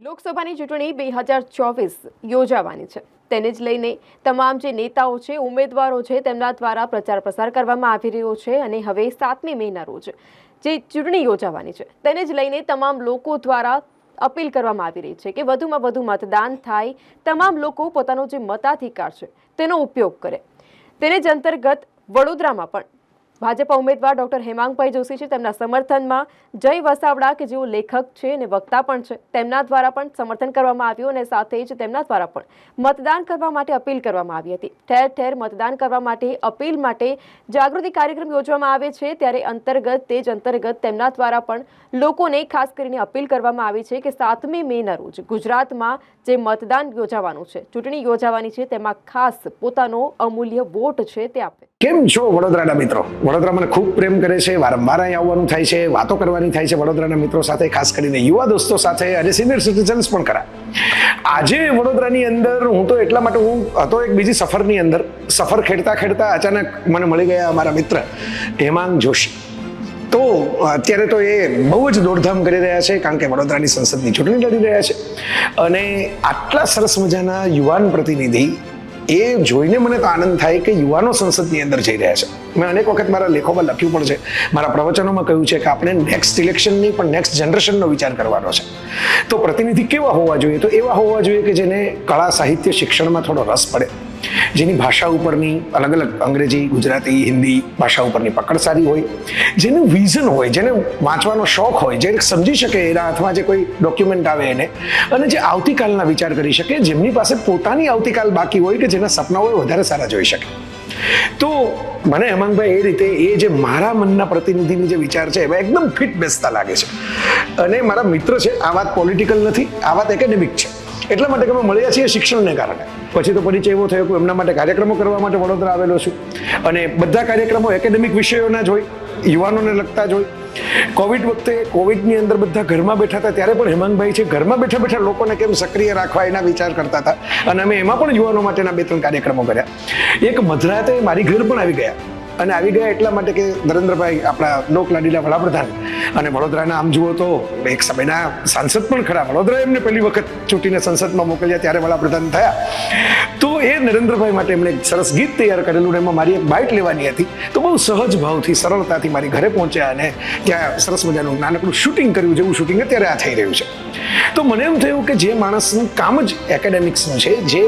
લોકસભાની ચૂંટણી બે હજાર ચોવીસ યોજાવાની છે. તેને જ લઈને તમામ જે નેતાઓ છે, ઉમેદવારો છે, તેમના દ્વારા પ્રચાર પ્રસાર કરવામાં આવી રહ્યો છે અને હવે સાતમી મેના રોજ જે ચૂંટણી યોજાવાની છે, તેને જ લઈને તમામ લોકો દ્વારા અપીલ કરવામાં આવી રહી છે કે વધુમાં વધુ મતદાન થાય. તમામ લોકો પોતાનો જે મતાધિકાર છે, તેનો ઉપયોગ કરે. તેને જ અંતર્ગત વડોદરામાં પણ ભાજપા ઉમેદવાર ડોક્ટર હેમાંગભાઈ જોશી છે. તેમના સમર્થનમાં જય વસાવડા, કે જેઓ લેખક છે અને વક્તા પણ છે. તેમના દ્વારા પણ સમર્થન કરવામાં આવ્યું અને સાથે જ તેમના દ્વારા પણ મતદાન કરવા માટે અપીલ કરવામાં આવી હતી. ઠેર ઠેર મતદાન કરવા માટે અપીલ માટે જાગૃતિ કાર્યક્રમ યોજવામાં આવે છે. ત્યારે અંતર્ગત તે જ અંતર્ગત તેમના દ્વારા પણ લોકોને ખાસ કરીને અપીલ કરવામાં આવી છે કે સાતમી મેના રોજ ગુજરાતમાં જે મતદાન યોજાવાનું છે, ચૂંટણી યોજાવાની છે, તેમાં ખાસ પોતાનો અમૂલ્ય વોટ છે તે આપે. કેમ છો વડોદરાના મિત્રો? વડોદરા મને ખૂબ પ્રેમ કરે છે, વારંવાર અહીં આવવાનું થાય છે, વાતો કરવાની થાય છે વડોદરાના મિત્રો સાથે, ખાસ કરીને યુવા દોસ્તો સાથે અને સિનિયર સિટીઝન્સ પણ ખરા. આજે વડોદરાની અંદર હું તો એટલા માટે હું હતો એક બીજી સફરની અંદર. સફર ખેડતા ખેડતા અચાનક મને મળી ગયા અમારા મિત્ર હેમાંગ જોશી. તો અત્યારે તો એ બહુ જ દોડધામ કરી રહ્યા છે, કારણ કે વડોદરાની સંસદની ચૂંટણી લડી રહ્યા છે. અને આટલા સરસ મજાના યુવાન પ્રતિનિધિ એ જોઈને મને તો આનંદ થાય કે યુવાનો સંસદની અંદર જઈ રહ્યા છે. મેં અનેક વખત મારા લેખોમાં લખ્યું પણ છે. મારા પ્રવચનોમાં કહ્યું છે કે આપણે નેક્સ્ટ ઇલેક્શનની પણ નેક્સ્ટ જનરેશનનો વિચાર કરવાનો છે. તો પ્રતિનિધિ કેવા હોવા જોઈએ? તો એવા હોવા જોઈએ કે જેને કળા સાહિત્ય શિક્ષણમાં થોડો રસ પડે. જેની ભાષા ઉપરની અલગ અલગ, અંગ્રેજી, ગુજરાતી, હિન્દી ભાષા ઉપરની પકડ સારી હોય, જેનું વિઝન હોય, જેને વાંચવાનો શોખ હોય, જે સમજી શકે એના હાથમાં જે કોઈ ડોક્યુમેન્ટ આવે એને, અને જે આવતીકાલના વિચાર કરી શકે, જેમની પાસે પોતાની આવતીકાલ બાકી હોય કે જેના સપનાઓ વધારે સારા જોઈ શકે. તો મને હેમાંગભાઈ, એ રીતે એ જે મારા મનના પ્રતિનિધિની જે વિચાર છે, એમાં એકદમ ફિટ બેસતા લાગે છે. અને મારા મિત્ર છે, આ વાત પોલિટિકલ નથી, આ વાત એકેડેમિક છે. એટલા માટે અમે મળ્યા છીએ શિક્ષણને કારણે. પછી તો પરિચય એવો થયો કે એમના માટે કાર્યક્રમો કરવા માટે વડોદરા આવેલો છું. અને બધા કાર્યક્રમો એકેડેમિક વિષયોના જ હોય, યુવાનોને લગતા જ હોય. કોવિડ વખતે કોવિડની અંદર બધા ઘરમાં બેઠા હતા, ત્યારે પણ હેમાંગભાઈ છે, ઘરમાં બેઠા બેઠા લોકોને કેમ સક્રિય રાખવા એના વિચાર કરતા હતા. અને અમે એમાં પણ યુવાનો માટેના બે ત્રણ કાર્યક્રમો કર્યા. એક મધરાતે મારી ઘર પણ આવી ગયા. અને આવી ગયા એટલા માટે કે નરેન્દ્રભાઈ આપણા લોકલાડીલા વડાપ્રધાન. અને વડોદરાના આમ જુઓ તો એક સમયના સાંસદ પણ ખરા. વડોદરા એમને પહેલી વખત ચૂંટીને સંસદમાં મોકલ્યા, ત્યારે વડાપ્રધાન થયા. તો એ નરેન્દ્રભાઈ માટે એમણે એક સરસ ગીત તૈયાર કરેલું ને એમાં મારી એક બાઇટ લેવાની હતી. તો બહુ સહજ ભાવથી, સરળતાથી મારી ઘરે પહોંચ્યા અને ત્યાં સરસ મજાનું નાનકડું શૂટિંગ કર્યું જેવું શૂટિંગ અત્યારે આ થઈ રહ્યું છે. તો મને એમ થયું કે જે માણસનું કામ જ એકેડેમિક્સનું છે, જે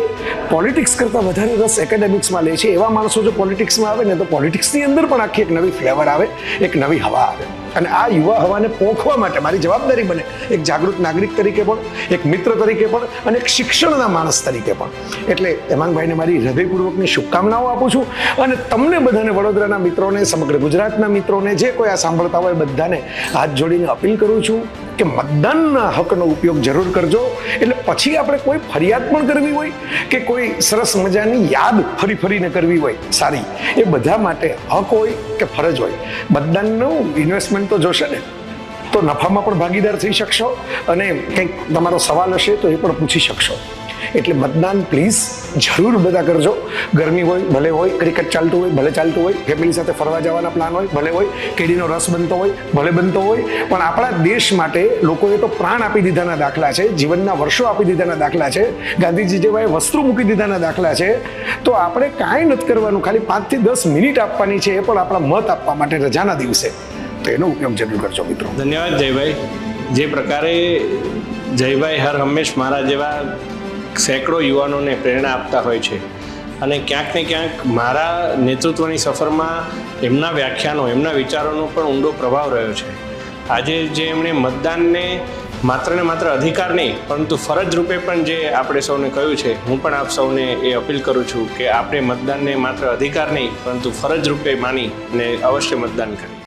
પોલિટિક્સ કરતાં વધારે રસ એકેડેમિક્સમાં લે છે, એવા માણસો જો પોલિટિક્સમાં આવે ને તો પોલિટિક્સની અંદર પણ આખી એક નવી ફ્લેવર આવે, એક નવી હવા આવે. અને આ યુવા હવાને પોખવા માટે મારી જવાબદારી બને. એક જાગૃત નાગરિક તરીકે પણ, એક મિત્ર તરીકે પણ, અને એક શિક્ષણના માણસ તરીકે પણ. એટલે હેમાંગભાઈને મારી હૃદયપૂર્વકની શુભકામનાઓ આપું છું. અને તમને બધાને વડોદરાના મિત્રોને, સમગ્ર ગુજરાતના મિત્રોને, જે કોઈ આ સાંભળતા હોય, બધાને હાથ જોડીને અપીલ કરું છું. કે મતદાનના હકનો ઉપયોગ જરૂર કરજો. એટલે પછી આપણે કોઈ ફરિયાદ પણ કરવી હોય કે કોઈ સરસ મજાની યાદ ફરી ફરીને કરવી હોય. સારી. એ બધા માટે હક હોય કે ફરજ હોય. મતદાનનું ઇન્વેસ્ટમેન્ટ તો જોશે ને. તો નફામાં પણ ભાગીદાર થઈ શકશો અને કંઈક તમારો સવાલ હશે તો એ પણ પૂછી શકશો. એટલે મતદાન પ્લીઝ જરૂર બધા કરજો. ગરમી હોય, ભલે હોય ક્રિકેટ ચાલતું હોય, ભલે ચાલતું હોય ફેમિલી સાથે ફરવા જવાના પ્લાન હોય, ભલે હોય, કેડીનો રસ બનતો હોય, ભલે બનતો હોય, પણ આપણા દેશ માટે લોકોએ તો પ્રાણ આપી દીધાના દાખલા છે, જીવનના વર્ષો આપી દીધાના દાખલા છે, ગાંધીજી જેવાએ વસ્ત્રો મૂકી દીધાના દાખલા છે, તો આપણે કાંઈ નથી કરવાનું, ખાલી પાંચથી દસ મિનિટ આપવાની છે એ પણ આપણા મત આપવા માટે રજાના દિવસે. તો એનો ઉપયોગ જરૂર કરજો મિત્રો. ધન્યવાદ જયભાઈ. જે પ્રકારે જયભાઈ હર હંમેશ મારા જેવા સેંકડો યુવાનોને પ્રેરણા આપતા હોય છે. અને ક્યાંક ને ક્યાંક મારા નેતૃત્વની સફરમાં એમના વ્યાખ્યાનો, એમના વિચારોનો પણ ઊંડો પ્રભાવ રહ્યો છે. આજે જે એમણે મતદાનને માત્ર ને માત્ર અધિકાર નહીં, પરંતુ ફરજ રૂપે પણ જે આપણે સૌને કહ્યું છે, હું પણ આપ સૌને એ અપીલ કરું છું કે આપણે મતદાનને માત્ર અધિકાર નહીં, પરંતુ ફરજ રૂપે માની અને અવશ્ય મતદાન કરીએ.